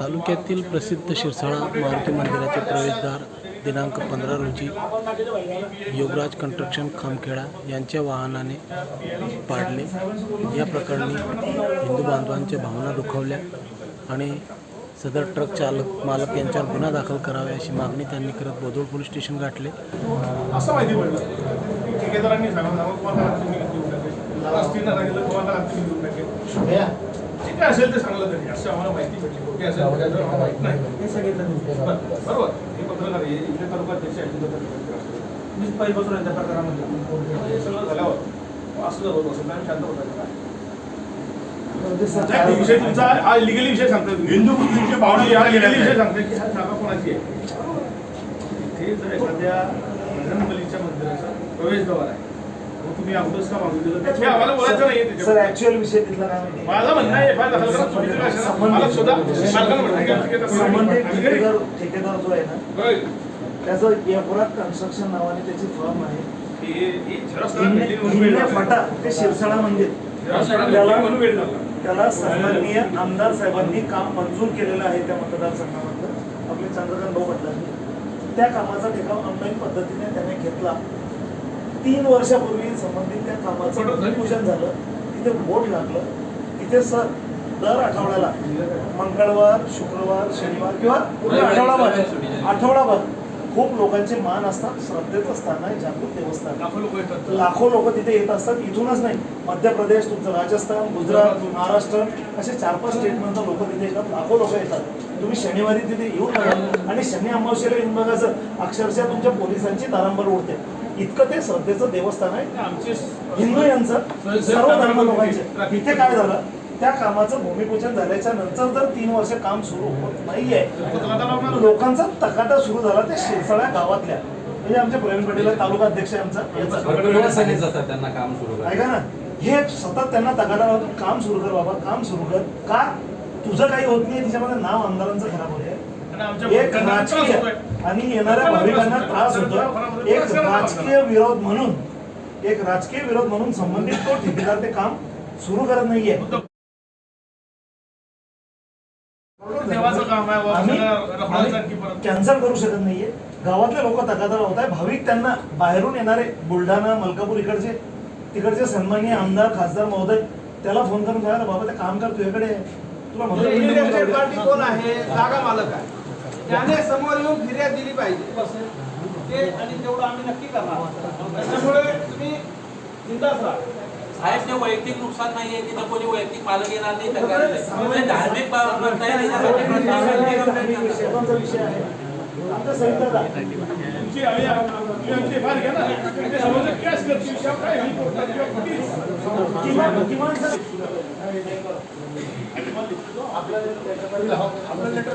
तालुक्यातील प्रसिद्ध शिरसाळा मारुती मंदिराचे प्रवेशद्वार दिनांक पंधरा रोजी योगराज कंस्ट्रक्शन खामखेडा यांच्या वाहनाने पाडले. या प्रकरणी हिंदू बांधवांच्या भावना दुखावल्या आणि सदर ट्रक चालक मालक यांच्यावर गुन्हा दाखल करावा अशी मागणी त्यांनी करत बोदोड पोलीस स्टेशन गाठले. असं जे काय असेल ते सांगलं तरी. असं आम्हाला माहिती भेटली खोटी असेल तर आम्हाला माहीत नाही बरं, बरोबर. हे पत्रकार इथे तालुका अध्यक्ष आहे तिथं पत्रकार आहे. मी पहिल्यापासून आहे त्या प्रकारामध्ये. हे सगळं झाल्यावर असं होत. असेल शांत होतो विषय तुमचा हा लिगली विषय सांगतोय तुम्ही. हिंदू मुस्लिमची भावना हा निर्माण लिगली विषय आहे. सांगतोय की हा जागा कोणाची आहे? इथे जर एखाद्या बजरंगबलीच्या मंदिराचा प्रवेशद्वार आहे. तुम्ही अगोदरच का मागून दिलं? ते आम्हाला बोलायचं नाही सर त्याच्यावर. ऍक्च्युअल विषय तिथला काय माहिती. माझं म्हणणं आहे एफ आय दाखल करा चुकीचं काय असेल ना, मला सुद्धा मालकाला म्हणणं आहे की ठेकेदार संबंधित ठेकेदार ठेकेदार जो आहे ना होय. त्याचं यपरात कन्स्ट्रक्शन नावाने त्याची फर्म आहे. हे- हे झेरॉक्स काढून हिंदे भेटली म्हणून वेळ हिंदे लागला. फाटा ते शिरसाळा मंदिर. झेरॉक्स काढून त्याला- भेटली म्हणून वेळ लागला. त्याला सन्माननीय आमदार साहेबांनी काम मंजूर केलेलं आहे त्या मतदारसंघामधलं. आपले चंद्रकांत भाऊ पाटलांनी त्या कामाचा ठेकाव ऑनलाईन पद्धतीने त्याने घेतला. तीन वर्षापूर्वी संबंधित त्या कामाचं भूमिपूजन झालं. तिथे बोर्ड लागलं. तिथे सर दर आठवड्याला मंगळवार शुक्रवार शनिवार किंवा पूर्ण आठवडाभर आठवडाभर खूप लोकांचे मान असतात श्रद्धेचं स्थान आहे जागृत देवस्थान. लाखो लोक येतात. लाखो लोक तिथे येत असतात. इथूनच नाही. मध्य प्रदेश तुमचं राजस्थान गुजरात महाराष्ट्र असे चार पाच स्टेटमधनं लोक तिथे येतात. लाखो लोक येतात. तुम्ही शनिवारी तिथे येऊन बघा. आणि शनी अमावस्येला येऊन बघायचं अक्षरशः तुमच्या पोलिसांची तारांबर उडते. इतकं ते श्रद्धेचं देवस्थान आहे. आमचे हिंदू यांचं सर्व धर्म लोकांचे. इथे काय झालं? त्या कामाचं भूमिपूजन झाल्याच्यानंतर जर तीन वर्ष काम सुरू होत नाहीये लोकांचा तकाटा सुरू झाला ते शिरसाळ्या गावातल्या. म्हणजे आमचे प्रवीण पटेल तालुका अध्यक्ष आहे आमचा. त्यांना काम सुरू. ऐका ना हे सतत त्यांना तगादा लावतो काम सुरू कर बाबा काम सुरू कर. का? तुझं काही होत नाही तिच्यामध्ये नाव आमदारांचं खराब होते आमच्या एक राजकीय. आणि येणाऱ्या भाविकांना त्रास होतोय. एक राजकीय विरोध म्हणून एक राजकीय विरोध म्हणून संबंधित तो ठेकेदार ते काम सुरू करत नाहीये. कॅन्सल करू शकत नाहीये. गावातले लोक तगादा लावत आहे भाविक त्यांना बाहेरून येणारे बुलढाणा मलकापूर इकडचे तिकडचे सन्माननीय आमदार खासदार महोदय त्याला फोन करून सांगा बाबा ते काम कर तुझ्याकडे आहे. तुला म्हणतो इलेक्टेड पार्टी कोण आहे? जागा मालक आहे. त्याने समोर येऊन फिर्याद दिली पाहिजे. ते आणि तेवढं आम्ही नक्की करणार. त्याच्यामुळे तुम्ही बिनधास्त राहा. साहेब ते वैयक्तिक नुकसान नाहीये तिथं कोणी वैयक्तिक मालक येणार नाही तक्रार नाही. म्हणजे धार्मिक विषय आहे. सहित तुमची आम्ही आमची फार घ्या ना. कॅश विषयावर काय. किमान किमान सर. आपलं लेटर